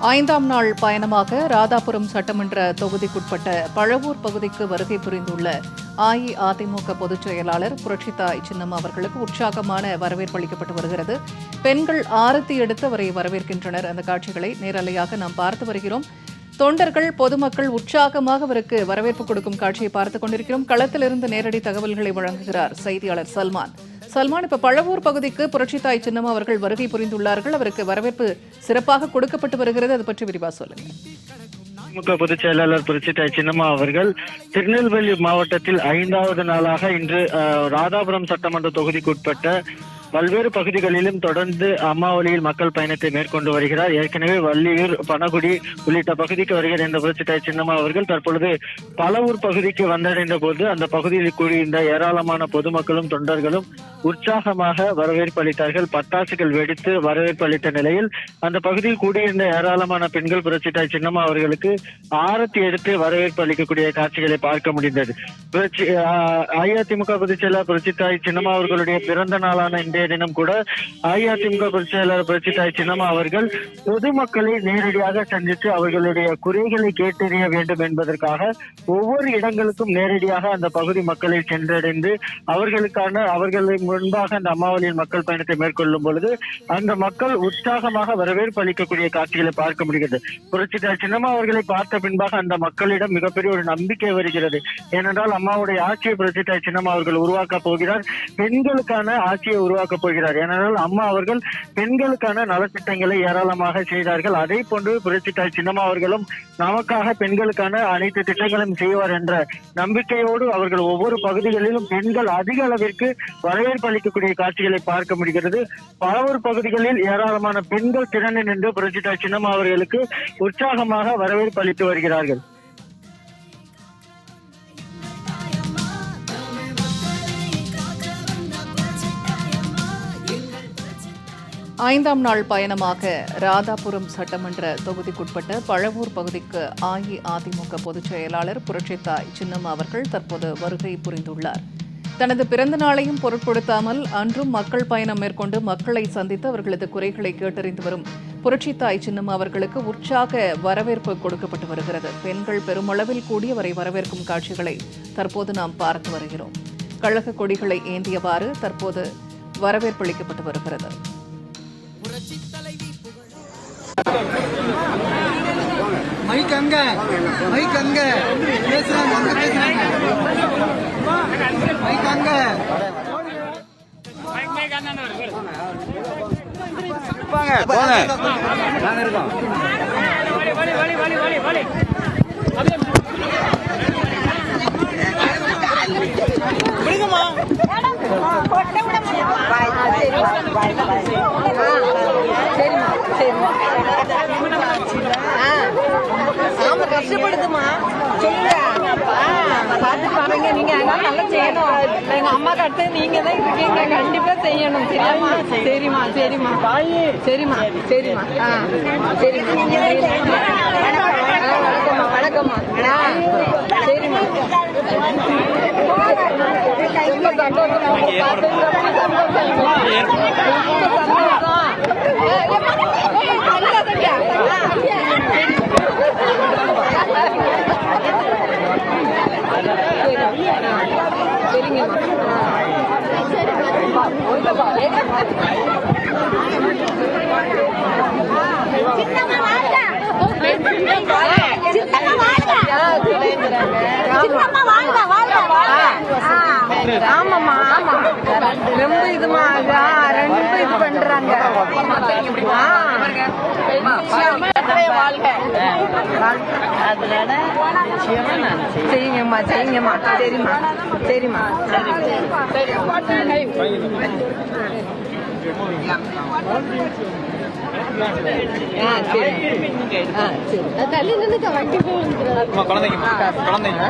ஐந்தாம் நாள் பயணமாக ராதாபுரம் சட்டமன்ற தொகுதிக்குட்பட்ட பழவூர் பகுதிக்கு வருகை புரிந்துள்ள அஇஅதிமுக பொதுச் செயலாளர் புரட்சித்தாய் சின்னம்மா அவர்களுக்கு உற்சாகமான வரவேற்பு அளிக்கப்பட்டு வருகிறது. பெண்கள் ஆரத்தி எடுத்து அவரை வரவேற்கின்றனர். அந்த காட்சிகளை நேரலையாக நாம் பார்த்து வருகிறோம். தொண்டர்கள் பொதுமக்கள் உற்சாகமாக அவருக்கு வரவேற்பு கொடுக்கும் காட்சியை பார்த்துக் கொண்டிருக்கிறோம். களத்திலிருந்து நேரடி தகவல்களை வழங்குகிறார் செய்தியாளர் சல்மான். சல்மான் இப்ப பழவூர் பகுதிக்கு புரட்சித்தாய் சின்னம்மா அவர்கள் வருகை புரிந்துள்ளார்கள். அவருக்கு வரவேற்பு சிறப்பாக கொடுக்கப்பட்டு வருகிறது. அது பற்றி விரிவா சொல்லுங்க. திமுக பொதுச் செயலாளர் புரட்சித்தாய் சின்னம்மா அவர்கள் திருநெல்வேலி மாவட்டத்தில் ஐந்தாவது நாளாக இன்று ராதாபுரம் சட்டமன்ற தொகுதிக்குட்பட்ட பல்வேறு பகுதிகளிலும் தொடர்ந்து அம்மாவளியில் மக்கள் பயணத்தை மேற்கொண்டு வருகிறார். ஏற்கனவே வள்ளியூர் பனகுடி உள்ளிட்ட பகுதிக்கு வருகிற இந்த புரட்சித்தாய் சின்னம்மா அவர்கள் தற்பொழுது பலவூர் பகுதிக்கு வந்தடைந்த போது அந்த பகுதியில் கூடியிருந்த ஏராளமான பொதுமக்களும் தொண்டர்களும் உற்சாகமாக வரவேற்பு அளித்தார்கள். பட்டாசுகள் வெடித்து வரவேற்பு அளித்த நிலையில் அந்த பகுதியில் கூடியிருந்த ஏராளமான பெண்கள் புரட்சித்தாய் சின்னம்மா அவர்களுக்கு ஆரத்தி எடுத்து வரவேற்பு அளிக்கக்கூடிய காட்சிகளை பார்க்க முடிந்தது. புரட்சி அஇஅதிமுக பொதுச் செயலர் புரட்சித்தாய் சின்னம்மா அவர்களுடைய பிறந்த நாளான இன்றைய தினம் கூட அஇஅதிமுக பொதுச் செயலர் புரட்சித்தாய் சின்னம்மா அவர்கள் பொதுமக்களை நேரடியாக சந்தித்து அவர்களுடைய குறைகளை கேட்டறிய வேண்டும் என்பதற்காக ஒவ்வொரு இடங்களுக்கும் நேரடியாக அந்த பகுதி மக்களை சென்றடைந்து அவர்களுக்கான அவர்களை முன்பாக அந்த அம்மாவளியின் மக்கள் பயணத்தை மேற்கொள்ளும் பொழுது அந்த மக்கள் உற்சாகமாக வரவேற்பு அளிக்கக்கூடிய காட்சிகளை பார்க்க முடிகிறது. புரட்சிதார் சின்னம்மா அவர்களை பார்த்த பின்பாக அந்த மக்களிடம் மிகப்பெரிய ஒரு நம்பிக்கை வருகிறது. ஏனென்றால் அம்மாவுடைய ஆட்சியை புரட்சிதார் சின்னம்மா அவர்கள் உருவாக்க போகிறார். பெண்களுக்கான ஆட்சியை உருவாக்கப் போகிறார். ஏனென்றால் அம்மா அவர்கள் பெண்களுக்கான நலத்திட்டங்களை ஏராளமாக செய்தார்கள். அதே போன்று புரட்சித்தாய் சின்னம்மா அவர்களும் நமக்காக பெண்களுக்கான அனைத்து திட்டங்களும் செய்வார் என்ற நம்பிக்கையோடு அவர்கள் ஒவ்வொரு பகுதிகளிலும் பெண்கள் அதிக அளவிற்கு வரவேற்பு அளிக்கக்கூடிய காட்சிகளை பார்க்க முடிகிறது. பலவூர் பகுதிகளில் ஏராளமான பெண்கள் திறனை நின்று புரட்சித்தாய் சின்னம் அவர்களுக்கு உற்சாகமாக வரவேற்பு அளித்து வருகிறார்கள். ஐந்தாம் நாள் பயணமாக ராதாபுரம் சட்டமன்ற தொகுதிக்குட்பட்ட பழவூர் பகுதிக்கு அஇஅதிமுக பொதுச் செயலாளர் புரட்சித்தாய் சின்னம் அவர்கள் தற்போது வருகை புரிந்துள்ளார். தனது பிறந்த நாளையும் பொருட்படுத்தாமல் அன்றும் மக்கள் பயணம் மேற்கொண்டு மக்களை சந்தித்து அவர்களது குறைகளை கேட்டறிந்து வரும். புரட்சித்தாய் சின்னம் அவர்களுக்கு உற்சாக வரவேற்பு கொடுக்கப்பட்டு வருகிறது. பெண்கள் பெருமளவில் கூடி அவரை வரவேற்கும் காட்சிகளை தற்போது நாம் பார்த்து வருகிறோம். கழக கொடிகளை ஏந்தியவாறு தற்போது வரவேற்பளிக்கப்பட்டு வருகிறது. மைக் அங்க. மைக் அங்க. பேசுறாங்க அங்க பேசுறாங்க. மைக் அங்க. ஆமா பார்த்து பாருங்க நீங்க அதனால நல்லா செய்யணும். எங்க அம்மா கட்டு நீங்க தான் இருக்கீங்க கண்டிப்பா செய்யணும். சரியாமா சரிம்மா சரிம்மா. சரிம்மா சரிம்மா. ஆ சரிம்மா. வணக்கம்மா. வணக்கம்மா. சரிம்மா. ஆமாமா ஆமா ரொம்ப இதுமா ரொம்ப இது பண்றாங்க. செய்யுங்கம்மா செய்யுங்கம்மா. சரிம்மா. சரிம்மா. தள்ளி வண்டி குழந்தைங்க. குழந்தைங்க.